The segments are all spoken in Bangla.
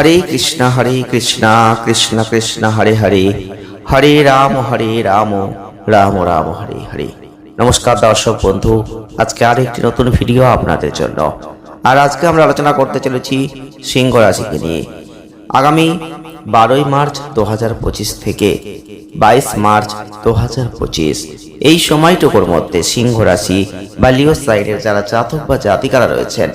হরে কৃষ্ণ হরে কৃষ্ণ কৃষ্ণ কৃষ্ণ, হরে হরে। হরে রাম হরে রাম রাম রাম, হরে হরে। নমস্কার দর্শক বন্ধু, আজকে আরেকটি নতুন ভিডিও আপনাদের জন্য। আর আজকে আমরা আলোচনা করতে চলেছি সিংহ রাশিকে নিয়ে। আগামী বারোই মার্চ দু হাজার পঁচিশ থেকে বাইশ মার্চ দু হাজার পঁচিশ। এই সময়টুকুর মধ্যে সিংহ রাশি বা লিও সাইডের যারা জাতক বা জাতিকারা রয়েছেন,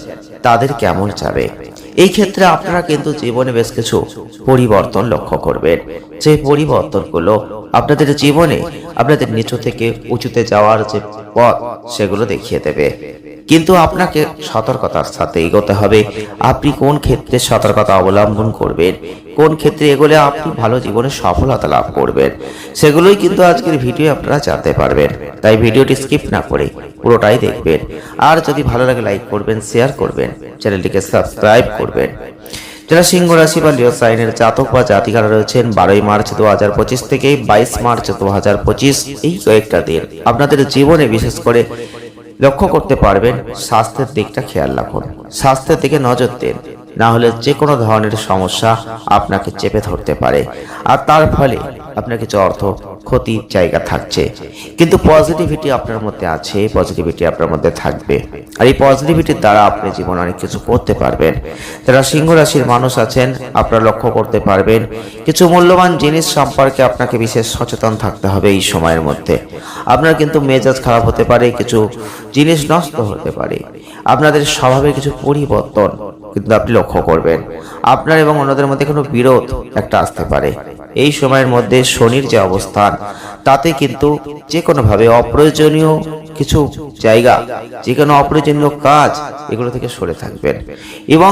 তাদের কেমন যাবে? এই ক্ষেত্রে আপনারা কিন্তু জীবনে বেশ কিছু পরিবর্তন লক্ষ্য করবেন। যে পরিবর্তনগুলো আপনাদের জীবনে আপনাদের নিচু থেকে উঁচুতে যাওয়ার যে পথ, সেগুলো দেখিয়ে দেবে। কিন্তু আপনাকে সতর্কতার সাথে এগোতে হবে। আপনি কোন ক্ষেত্রে সতর্কতা অবলম্বন করবেন? কোন ক্ষেত্রে এগোলে আপনি ভালো জীবনে সফলতা লাভ করবেন? সেগুলোই কিন্তু আজকের ভিডিও আপনারা জানতে পারবেন। তাই ভিডিওটি স্কিপ না করে পুরোটাই দেখবেন। আর যদি ভালো লাগে, লাইক করবেন, শেয়ার করবেন, চ্যানেলটিকে সাবস্ক্রাইব করবেন। যারা সিংহ রাশি বা লিও সাইনের জাতক বা জাতিকারা রয়েছেন বারোই মার্চ দু হাজার পঁচিশ থেকে বাইশ মার্চ দু হাজার পঁচিশ এই কয়েকটা দিন। আপনাদের জীবনে বিশেষ করে লক্ষ্য করতে পারবেন স্বাস্থ্যের দিকটা খেয়াল রাখুন। স্বাস্থ্যের দিকে নজর দিন। না হলে যে কোনো ধরনের সমস্যা আপনাকে চেপে ধরতে পারে। আর তার ফলে আপনার কিছু অর্থ ক্ষতির জায়গা থাকছে। কিন্তু পজিটিভিটি আপনার মধ্যে আছে পজিটিভিটি আপনার মধ্যে থাকবে। আর এই পজিটিভিটির দ্বারা আপনি জীবনে অনেক কিছু করতে পারবেন। যারা সিংহ রাশির মানুষ আছেন, আপনারা লক্ষ্য করতে পারবেন, কিছু মূল্যবান জিনিস সম্পর্কে আপনাকে বিশেষ সচেতন থাকতে হবে এই সময়ের মধ্যে। আপনার কিন্তু মেজাজ খারাপ হতে পারে, কিছু জিনিস নষ্ট হতে পারে। আপনাদের স্বভাবে কিছু পরিবর্তন কিন্তু আপনি লক্ষ্য করবেন। আপনার এবং অন্যদের মধ্যে কোনো বিরোধ একটা আসতে পারে। এই সময়ের মধ্যে শনির যে অবস্থান তাতে কিন্তু যে কোনোভাবে অপ্রয়োজনীয় কিছু জায়গা যে কোনো অপ্রয়োজনীয় কাজ এগুলো থেকে সরে থাকবেন। এবং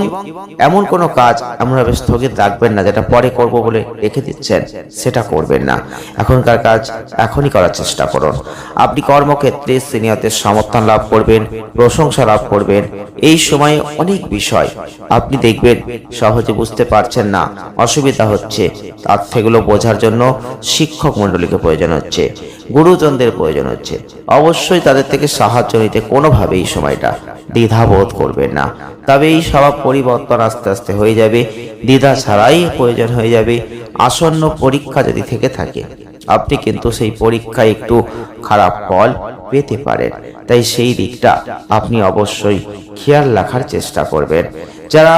এমন কোনো কাজ এমনভাবে স্থগিত রাখবেন না, যেটা পরে করব বলে রেখে দিচ্ছেন, সেটা করবেন না। এখনকার কাজ এখনই করার চেষ্টা করুন। আপনি কর্মক্ষেত্রে সিনিয়রদের সমর্থন লাভ করবেন, প্রশংসা লাভ করবেন। এই সময়ে অনেক বিষয় আপনি দেখবেন, সহজে বুঝতে পারছেন না, অসুবিধা হচ্ছে। তার থেকেগুলো বোঝার জন্য শিক্ষক মণ্ডলীকে প্রয়োজন হচ্ছে, গুরুজনদের প্রয়োজন হচ্ছে। অবশ্যই থেকে সাহায্য নিতে কোনোভাবে এই সময়টা দ্বিধাবোধ করবেন না। তবে এই স্বভাব পরিবর্তন আস্তে আস্তে হয়ে যাবে। দ্বিধা ছাড়াই প্রয়োজন হয়ে যাবে। আসন্ন পরীক্ষা যদি থেকে থাকে, আপনি কিন্তু সেই পরীক্ষায় একটু খারাপ ফল পেতে পারেন। তাই সেই দিকটা আপনি অবশ্যই খেয়াল রাখার চেষ্টা করবেন। যারা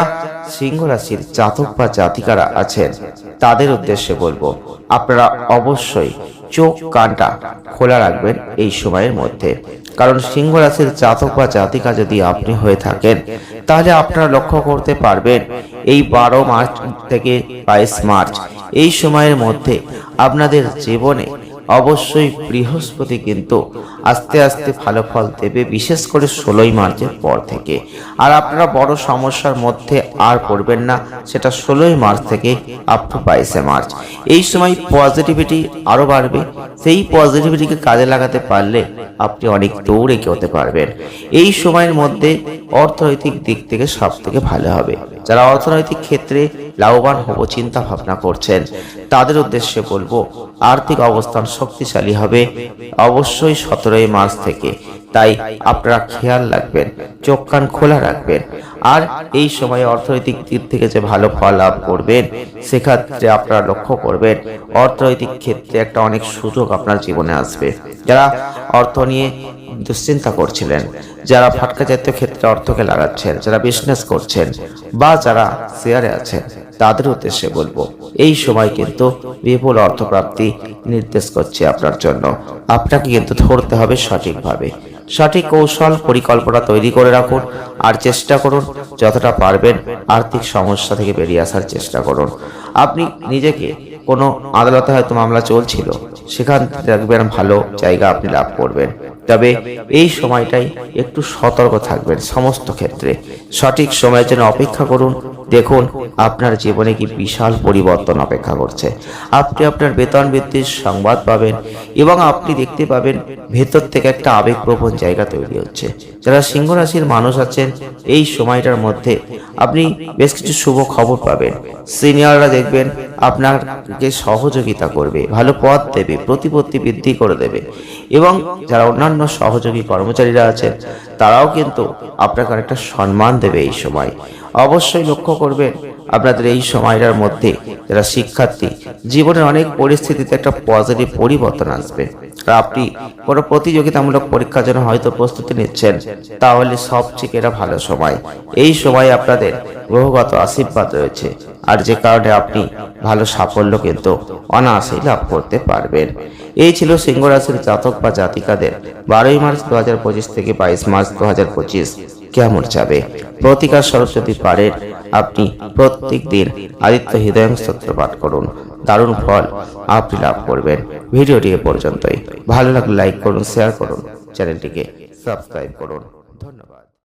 সিংহ রাশির জাতক বা জাতিকারা আছেন, তাদের উদ্দেশ্যে বলব, আপনারা অবশ্যই চোখ কানটা খোলা রাখবেন এই সময়ের মধ্যে। কারণ সিংহ রাশির জাতক বা জাতিকা যদি আপনি হয়ে থাকেন, তাহলে আপনারা লক্ষ্য করতে পারবেন এই বারো মার্চ থেকে বাইশ মার্চ এই সময়ের মধ্যে আপনাদের জীবনে অবশ্যই বৃহস্পতি কিন্তু আস্তে আস্তে ভালো ফল দেবে, বিশেষ করে ষোলোই মার্চের পর থেকে। আর আপনারা বড় সমস্যার মধ্যে আর পড়বেন না, সেটা ষোলোই মার্চ থেকে আপ টু বাইশে মার্চ। এই সময় পজিটিভিটি আরও বাড়বে, সেই পজিটিভিটিকে কাজে লাগাতে পারলে আপনি অনেক এগিয়ে হতে পারবেন। এই সময়ের মধ্যে অর্থনৈতিক দিক থেকে সব থেকে ভালো হবে। যারা অর্থনৈতিক ক্ষেত্রে লাভবান হব চিন্তা ভাবনা করছেন, তাদের উদ্দেশ্যে বলব, আর্থিক অবস্থান শক্তিশালী হবে। অবশ্যই সতেরোই মার্চ থেকে। তাই আপনারা খেয়াল রাখবেন, চোখ কান খোলা রাখবেন। আর এই সময়ে অর্থনৈতিক দিক থেকে যে ভালো ফল লাভ করবেন, সেক্ষেত্রে আপনারা লক্ষ্য করবেন, অর্থনৈতিক ক্ষেত্রে একটা অনেক সুযোগ আপনার জীবনে আসবে। যারা অর্থ নিয়ে দুশ্চিন্তা করছিলেন, যারা ফাটকা জাতীয় ক্ষেত্রে অর্থকে লাগাচ্ছেন, যারা বিজনেস করছেন, বা যারা শেয়ারে আছেন, তাদের উদ্দেশ্যে বলব, এই সময় কিন্তু বিপুল অর্থপ্রাপ্তি নির্দেশ করছে আপনার জন্য। আপনাকে কিন্তু ধরতে হবে সঠিকভাবে। সঠিক কৌশল, পরিকল্পনা তৈরি করে রাখুন আর চেষ্টা করুন যতটা পারবেন আর্থিক সমস্যা থেকে বেরিয়ে আসার চেষ্টা করুন। আপনি নিজেকে কোনো আদালতে হয়তো মামলা চলছিল, সেখান থেকে দেখবেন ভালো জায়গা আপনি লাভ করবেন। তবে এই সময়টাই একটু সতর্ক থাকবেন সমস্ত ক্ষেত্রে। সঠিক সময়ের জন্য অপেক্ষা করুন। দেখুন, আপনার জীবনে কি বিশাল পরিবর্তন অপেক্ষা করছে। আপনি আপনার বেতন বৃদ্ধির সংবাদ পাবেন এবং আপনি দেখতে পাবেন ভেতর থেকে একটা আবেগপ্রবণ জায়গা তৈরি হচ্ছে। যারা সিংহ রাশির মানুষ আছেন, এই সময়টার মধ্যে আপনি বেশ কিছু শুভ খবর পাবেন। সিনিয়ররা দেখবেন আপনাকে সহযোগিতা করবে, ভালো পথ দেবে, প্রতিপত্তি বৃদ্ধি করে দেবে এবং যারা অন্যান্য সহযোগী কর্মচারীরা আছেন তারাও কিন্তু আপনাকে অনেকটা সম্মান দেবে এই সময়। অবশ্যই লক্ষ্য করবেন, আপনাদের এই সময়টার মধ্যে যারা শিক্ষার্থী, জীবনের অনেক পরিস্থিতিতে একটা পজিটিভ পরিবর্তন আসবে। আপনি কোনো প্রতিযোগিতামূলক পরীক্ষার জন্য হয়তো প্রস্তুতি নিচ্ছেন, তাহলে সবচেয়ে এটা ভালো সময়। এই সময় আপনাদের গ্রহগত আশীর্বাদ রয়েছে। আর যে কারণে আপনি ভালো সাফল্য কিন্তু অনায়াসেই লাভ করতে পারবেন। এই ছিল সিংহ রাশির জাতক বা জাতিকাদের বারোই মার্চ দু হাজার পঁচিশ থেকে বাইশ মার্চ দু হাজার পঁচিশ কেমন যাবে? প্রতিকার স্বরূপ যদি পারেন, আপনি প্রত্যেক দিন আদিত্য হৃদয়ং স্তোত্র পাঠ করুন। দারুণ ফল আপনি লাভ করবেন। ভিডিওটি এ পর্যন্তই। ভালো লাগলে লাইক করুন, শেয়ার করুন, চ্যানেলটিকে সাবস্ক্রাইব করুন। ধন্যবাদ।